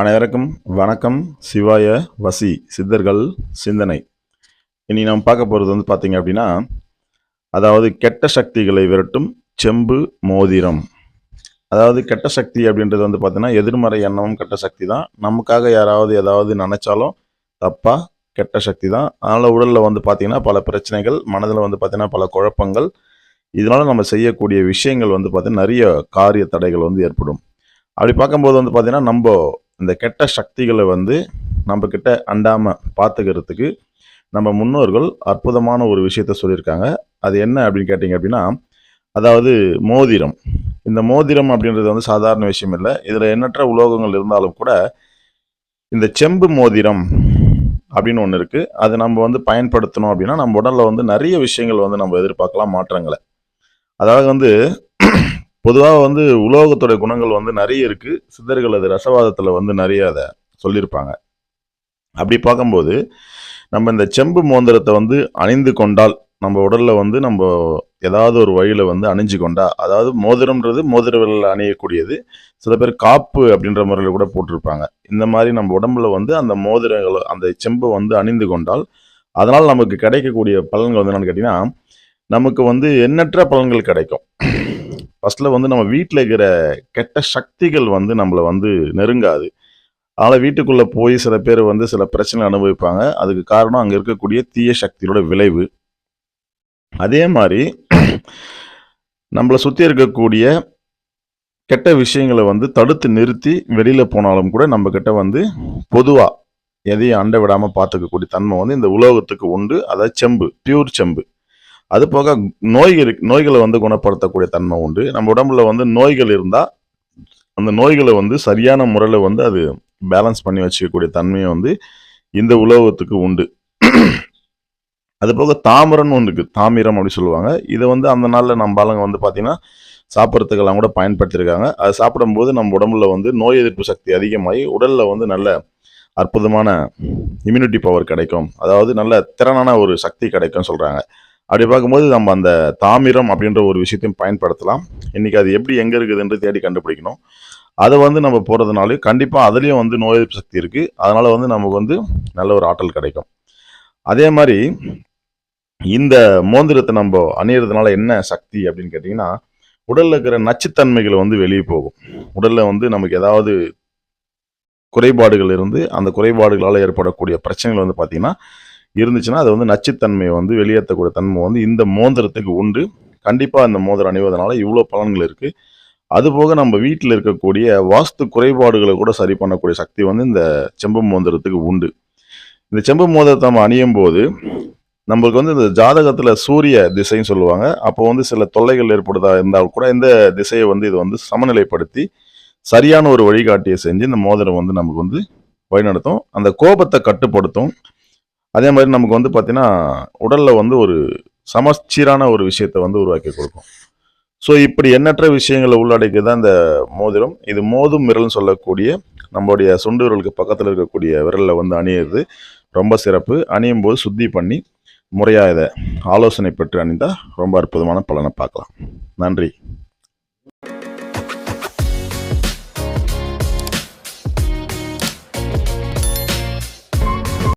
அனைவருக்கும் வணக்கம். சிவாய வசி சித்தர்கள் சிந்தனை. இனி நாம் பார்க்க போகிறது வந்து பார்த்தீங்க அப்படின்னா அதாவது கெட்ட சக்திகளை விரட்டும் செம்பு மோதிரம். அதாவது கெட்ட சக்தி அப்படின்றது வந்து பார்த்தீங்கன்னா எதிர்மறை எண்ணமும் கெட்ட சக்தி தான். நமக்காக யாராவது ஏதாவது நினைச்சாலும் தப்பாக கெட்ட சக்தி தான். அதனால் உடலில் வந்து பார்த்தீங்கன்னா பல பிரச்சனைகள் மனதில் வந்து பார்த்திங்கன்னா பல குழப்பங்கள். இதனால் நம்ம செய்யக்கூடிய விஷயங்கள் வந்து பார்த்தீங்கன்னா நிறைய காரிய தடைகள் வந்து ஏற்படும். அப்படி பார்க்கும்போது வந்து பார்த்திங்கன்னா நம்ம இந்த கெட்ட சக்திகளை வந்து நம்ம அண்டாமல் பார்த்துக்கிறதுக்கு நம்ம முன்னோர்கள் அற்புதமான ஒரு விஷயத்த சொல்லியிருக்காங்க. அது என்ன அப்படின்னு கேட்டிங்க அப்படின்னா அதாவது மோதிரம். இந்த மோதிரம் அப்படின்றது வந்து சாதாரண விஷயம் இல்லை. இதில் எண்ணற்ற உலோகங்கள் இருந்தாலும் கூட இந்த செம்பு மோதிரம் அப்படின்னு ஒன்று இருக்குது அது நம்ம வந்து பயன்படுத்தணும் அப்படின்னா நம்ம உடலில் வந்து நிறைய விஷயங்கள் வந்து நம்ம எதிர்பார்க்கலாம் மாற்றங்களை. அதாவது வந்து பொதுவாக வந்து உலோகத்தோட குணங்கள் வந்து நிறைய இருக்குது சித்தர்கள் அது ரசவாதத்தில் வந்து நிறைய அதை சொல்லியிருப்பாங்க. அப்படி பார்க்கும்போது நம்ம இந்த செம்பு மோந்திரத்தை வந்து அணிந்து கொண்டால் நம்ம உடலில் வந்து நம்ம ஏதாவது ஒரு வழியில் வந்து அணிஞ்சு கொண்டா அதாவது மோதிரம்ன்றது மோதிர விரலில் அணியக்கூடியது. சில பேர் காப்பு அப்படின்ற முறையில் கூட போட்டிருப்பாங்க. இந்த மாதிரி நம்ம உடம்புல வந்து அந்த மோதிரங்களை அந்த செம்பை வந்து அணிந்து கொண்டால் அதனால் நமக்கு கிடைக்கக்கூடிய பலன்கள் வந்து என்னென்னு கேட்டிங்கன்னா நமக்கு வந்து எண்ணற்ற பலன்கள் கிடைக்கும். ஃபர்ஸ்ட்ல வந்து நம்ம வீட்டில் இருக்கிற கெட்ட சக்திகள் வந்து நம்மளை வந்து நெருங்காது. அதனால் வீட்டுக்குள்ளே போய் சில பேர் வந்து சில பிரச்சனை அனுபவிப்பாங்க. அதுக்கு காரணம் அங்கே இருக்கக்கூடிய தீய சக்தியோட விளைவு. அதே மாதிரி நம்மளை சுற்றி இருக்கக்கூடிய கெட்ட விஷயங்களை வந்து தடுத்து நிறுத்தி வெளியில் போனாலும் கூட நம்மக்கிட்ட வந்து பொதுவாக எதையும் அண்டை விடாமல் பார்த்துக்கக்கூடிய தன்மை வந்து இந்த உலோகத்துக்கு உண்டு. அதாவது செம்பு பியூர் செம்பு. அது போக நோய்கள் நோய்களை வந்து குணப்படுத்தக்கூடிய தன்மை உண்டு. நம்ம உடம்புல வந்து நோய்கள் இருந்தால் அந்த நோய்களை வந்து சரியான முறையில் வந்து அது பேலன்ஸ் பண்ணி வச்சுக்கக்கூடிய தன்மையை வந்து இந்த உலோகத்துக்கு உண்டு. அது போக தாமிரம்னு ஒன்று இருக்குது தாமிரம் அப்படி சொல்லுவாங்க. இதை வந்து அந்த நாளில் நம்ம ஆளுங்க வந்து பார்த்தீங்கன்னா சாப்பிட்றதுக்கெல்லாம் கூட பயன்படுத்தியிருக்காங்க. அது சாப்பிடும்போது நம்ம உடம்புல வந்து நோய் எதிர்ப்பு சக்தி அதிகமாகி உடலில் வந்து நல்ல அற்புதமான இம்யூனிட்டி பவர் கிடைக்கும். அதாவது நல்ல திறனான ஒரு சக்தி கிடைக்கும்னு சொல்கிறாங்க அப்படி பார்க்கும்போது நம்ம அந்த தாமிரம் அப்படின்ற ஒரு விஷயத்தையும் பயன்படுத்தலாம். இன்றைக்கி அது எப்படி எங்கே இருக்குதுன்று தேடி கண்டுபிடிக்கணும். அதை வந்து நம்ம போகிறதுனால கண்டிப்பாக அதுலேயும் வந்து நோய் எதிர்ப்பு சக்தி இருக்குது அதனால் வந்து நமக்கு வந்து நல்ல ஒரு ஆற்றல் கிடைக்கும். அதே மாதிரி இந்த மோந்திரத்தை நம்ம அணியறதுனால என்ன சக்தி அப்படின்னு கேட்டிங்கன்னா உடலில் இருக்கிற நச்சுத்தன்மைகள் வந்து வெளியே போகும். உடலில் வந்து நமக்கு ஏதாவது குறைபாடுகள் இருந்து அந்த குறைபாடுகளால் ஏற்படக்கூடிய பிரச்சனைகள் வந்து பார்த்திங்கன்னா இருந்துச்சுன்னா அது வந்து நச்சுத்தன்மையை வந்து வெளியேற்றக்கூடிய தன்மை வந்து இந்த மோதிரத்துக்கு உண்டு. கண்டிப்பாக அந்த மோதிரம் அணிவதனால இவ்வளோ பலன்கள் இருக்குது அதுபோக நம்ம வீட்டில் இருக்கக்கூடிய வாஸ்து குறைபாடுகளை கூட சரி பண்ணக்கூடிய சக்தி வந்து இந்த செம்பு மோதிரத்துக்கு உண்டு. இந்த செம்பு மோதிரத்தை நம்ம அணியும் போது நம்மளுக்கு வந்து இந்த ஜாதகத்தில் சூரிய திசைன்னு சொல்லுவாங்க. அப்போ வந்து சில தொல்லைகள் ஏற்படுதா இருந்தால் கூட இந்த திசையை வந்து இது வந்து சமநிலைப்படுத்தி சரியான ஒரு வழிகாட்டியை செஞ்சு இந்த மோதிரம் வந்து நமக்கு வந்து வழிநடத்தும். அந்த கோபத்தை கட்டுப்படுத்தும். அதே மாதிரி நமக்கு வந்து பார்த்தீங்கன்னா உடலில் வந்து ஒரு சமச்சீரான ஒரு விஷயத்தை வந்து உருவாக்கி கொடுக்கும். ஸோ இப்படி எண்ணற்ற விஷயங்களை உள்ளடக்கி தான் இந்த மோதிரம். இது மோதும் விரல்னு சொல்லக்கூடிய நம்மளுடைய சுண்டு விரலுக்கு பக்கத்தில் இருக்கக்கூடிய விரலில் வந்து அணியிறது ரொம்ப சிறப்பு. அணியும் போது சுத்தி பண்ணி முறையாக இதை ஆலோசனை பெற்று அணிந்தால் ரொம்ப அற்புதமான பலனை பார்க்கலாம். நன்றி.